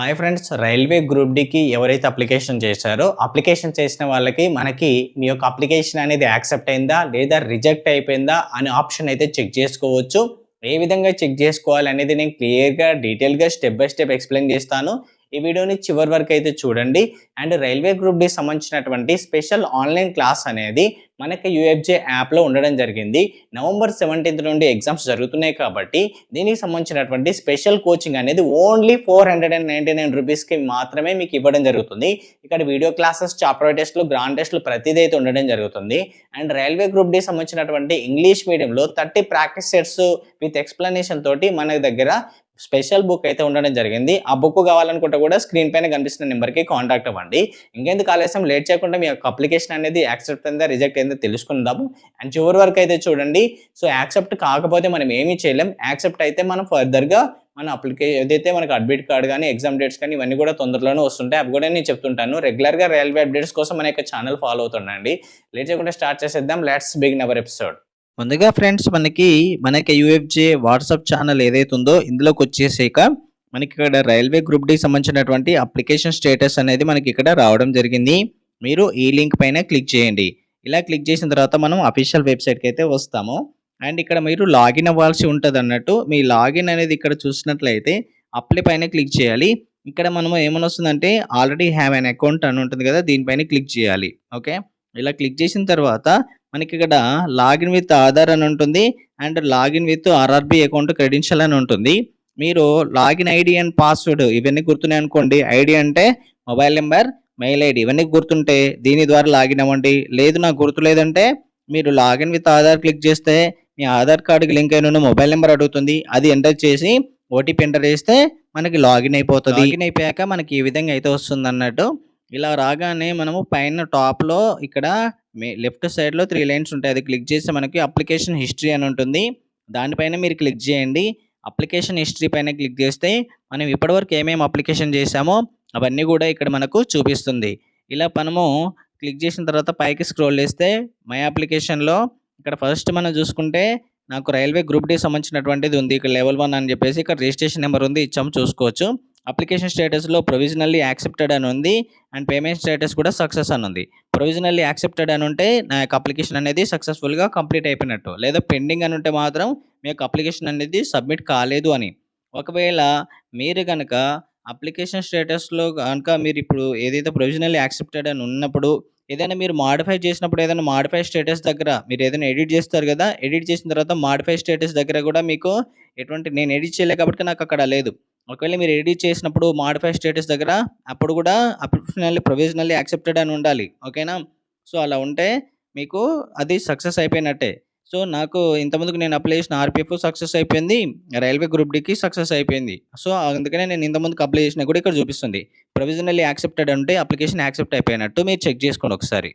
Hi friends railway group డికి ఎవరైతే application చేశారో అప్లికేషన్ చేసిన వాళ్ళకి మనకి మీ యొక్క అప్లికేషన్ అనేది యాక్సెప్ట్ అయిందా లేదా రిజెక్ట్ అయిపోయిందా అనే ఆప్షన్ అయితే చెక్ చేసుకోవచ్చు. ఏ విధంగా చెక్ చేసుకోవాలి అనేది నేను క్లియర్గా డీటెయిల్గా స్టెప్ బై స్టెప్ ఎక్స్ప్లెయిన్ చేస్తాను. ఈ వీడియోని చివరి వరకు అయితే చూడండి. అండ్ రైల్వే గ్రూప్ డి సంబంధించినటువంటి స్పెషల్ ఆన్లైన్ క్లాస్ అనేది మనకి యూఎఫ్జే యాప్లో ఉండడం జరిగింది. నవంబర్ సెవెంటీన్త్ నుండి ఎగ్జామ్స్ జరుగుతున్నాయి కాబట్టి దీనికి సంబంధించినటువంటి స్పెషల్ కోచింగ్ అనేది only four hundred and ninety nine రూపీస్కి మాత్రమే మీకు ఇవ్వడం జరుగుతుంది. ఇక్కడ వీడియో క్లాసెస్ చాప్టర్ టెస్ట్లు గ్రాండ్ టెస్ట్లు ప్రతిదీ అయితే ఉండడం జరుగుతుంది. అండ్ రైల్వే గ్రూప్ డి సంబంధించినటువంటి ఇంగ్లీష్ మీడియంలో thirty practice sets with explanation తోటి మన దగ్గర స్పెషల్ బుక్ అయితే ఉండడం జరిగింది. ఆ బుక్ కావాలనుకుంటే కూడా స్క్రీన్ పైన కనిపిస్తున్న నెంబర్కి కాంటాక్ట్ అవ్వండి. ఇంకెందుకు ఆలస్యం? లేట్ చేయకుండా మీ యొక్క అప్లికేషన్ అనేది యాక్సెప్ట్ అయిందా రిజెక్ట్ అయిందో తెలుసుకుందాము అండ్ చివరి వరకు అయితే చూడండి. సో యాక్సెప్ట్ కాకపోతే మనం ఏమీ చేయలేం. యాక్సెప్ట్ అయితే మనం ఫర్దర్గా మన అప్లికేషన్ ఏదైతే మనకు అడ్మిట్ కార్డ్ కానీ ఎగ్జామ్ డేట్స్ కానీ ఇవన్నీ కూడా తొందరలోనే వస్తుంటాయి. అవి కూడా నేను చెప్తుంటాను. రెగ్యులర్గా రైల్వే అప్డేట్స్ కోసం మన యొక్క ఛానల్ ఫాలో అవుతుండండి. లేట్ చేయకుండా స్టార్ట్ చేసేద్దాం. Let's begin our episode. ముందుగా ఫ్రెండ్స్ మనకి మనకి యూఎఫ్జే వాట్సాప్ ఛానల్ ఏదైతే ఉందో ఇందులోకి వచ్చేసాక మనకి ఇక్కడ రైల్వే గ్రూప్ డికి సంబంధించినటువంటి అప్లికేషన్ స్టేటస్ అనేది మనకి ఇక్కడ రావడం జరిగింది. మీరు ఈ లింక్ పైన క్లిక్ చేయండి. ఇలా క్లిక్ చేసిన తర్వాత మనం అఫీషియల్ వెబ్సైట్కి అయితే వస్తాము. అండ్ ఇక్కడ మీరు లాగిన్ అవ్వాల్సి ఉంటుంది అన్నట్టు మీ లాగిన్ అనేది ఇక్కడ చూసినట్లయితే అప్లై పైన క్లిక్ చేయాలి. ఇక్కడ మనం ఏమని వస్తుందంటే ఆల్రెడీ హ్యావ్ అన్ అకౌంట్ అని ఉంటుంది కదా దీనిపైన క్లిక్ చేయాలి. ఓకే? ఇలా క్లిక్ చేసిన తర్వాత మనకి ఇక్కడ లాగిన్ విత్ ఆధార్ అని ఉంటుంది and login with RRB account credential అని ఉంటుంది. మీరు లాగిన్ ఐడి అండ్ పాస్వర్డ్ ఇవన్నీ గుర్తున్నాయి అనుకోండి. ఐడి అంటే మొబైల్ నెంబర్ మెయిల్ ఐడి ఇవన్నీ గుర్తుంటే దీని ద్వారా లాగిన్ అవ్వండి. లేదు నాకు గుర్తులేదంటే మీరు లాగిన్ విత్ ఆధార్ క్లిక్ చేస్తే మీ ఆధార్ కార్డుకి లింక్ అయిన మొబైల్ నెంబర్ అడుగుతుంది. అది ఎంటర్ చేసి ఓటీపీ ఎంటర్ చేస్తే మనకి లాగిన్ అయిపోతుంది. లాగిన్ అయిపోయాక మనకి ఈ విధంగా అయితే వస్తుంది అన్నట్టు. ఇలా రాగానే మనము పైన టాప్లో ఇక్కడ లెఫ్ట్ సైడ్లో త్రీ లైన్స్ ఉంటాయి. అది క్లిక్ చేస్తే మనకి అప్లికేషన్ హిస్టరీ అని ఉంటుంది. దానిపైన మీరు క్లిక్ చేయండి. అప్లికేషన్ హిస్టరీ పైన క్లిక్ చేస్తే మనం ఇప్పటివరకు ఏమేమి అప్లికేషన్ చేసామో అవన్నీ కూడా ఇక్కడ మనకు చూపిస్తుంది. ఇలా మనము క్లిక్ చేసిన తర్వాత పైకి స్క్రోల్ చేస్తే మై అప్లికేషన్లో ఇక్కడ ఫస్ట్ మనం చూసుకుంటే నాకు రైల్వే గ్రూప్ డి సంబంధించినటువంటిది ఉంది. ఇక్కడ లెవెల్ వన్ అని చెప్పేసి ఇక్కడ రిజిస్ట్రేషన్ నెంబర్ ఉంది. ఇచ్చాము చూసుకోవచ్చు. అప్లికేషన్ స్టేటస్లో ప్రొవిజనల్లీ యాక్సెప్టెడ్ అని ఉంది అండ్ పేమెంట్ స్టేటస్ కూడా సక్సెస్ అని ఉంది. ప్రొవిజనల్లీ యాక్సెప్టెడ్ అని ఉంటే నా యొక్క అప్లికేషన్ అనేది సక్సెస్ఫుల్గా కంప్లీట్ అయిపోయినట్టు. లేదా పెండింగ్ అని ఉంటే మాత్రం మీ యొక్క అప్లికేషన్ అనేది సబ్మిట్ కాలేదు అని. ఒకవేళ మీరు కనుక అప్లికేషన్ స్టేటస్లో కనుక మీరు ఇప్పుడు ఏదైతే ప్రొవిజనల్లీ యాక్సెప్టెడ్ అని ఉన్నప్పుడు ఏదైనా మీరు మాడిఫై చేసినప్పుడు ఏదైనా మాడిఫై స్టేటస్ దగ్గర మీరు ఏదైనా ఎడిట్ చేస్తారు కదా ఎడిట్ చేసిన తర్వాత మాడిఫై స్టేటస్ దగ్గర కూడా మీకు ఎటువంటి నేను ఎడిట్ చేయలే కాబట్టి నాకు అక్కడ లేదు. ఒకవేళ మీరు ఎడిట్ చేసినప్పుడు మాడిఫై స్టేటస్ దగ్గర అప్పుడు కూడా అప్లికేషనల్లీ ప్రొవిజనల్లీ యాక్సెప్టెడ్ అని ఉండాలి. ఓకేనా సో అలా ఉంటే మీకు అది సక్సెస్ అయిపోయినట్టే. సో నాకు ఇంతకుముందుకు నేను అప్లై చేసిన ఆర్పిఎఫ్ సక్సెస్ అయిపోయింది. రైల్వే గ్రూప్ డికి సక్సెస్ అయిపోయింది. సో అందుకనే నేను ఇంతకుముందుకు అప్లై చేసిన కూడా ఇక్కడ చూపిస్తుంది. ప్రొవిజనల్లీ యాక్సెప్టెడ్ అంటే అప్లికేషన్ యాక్సెప్ట్ అయిపోయినట్టు మీరు చెక్ చేసుకోండి ఒకసారి.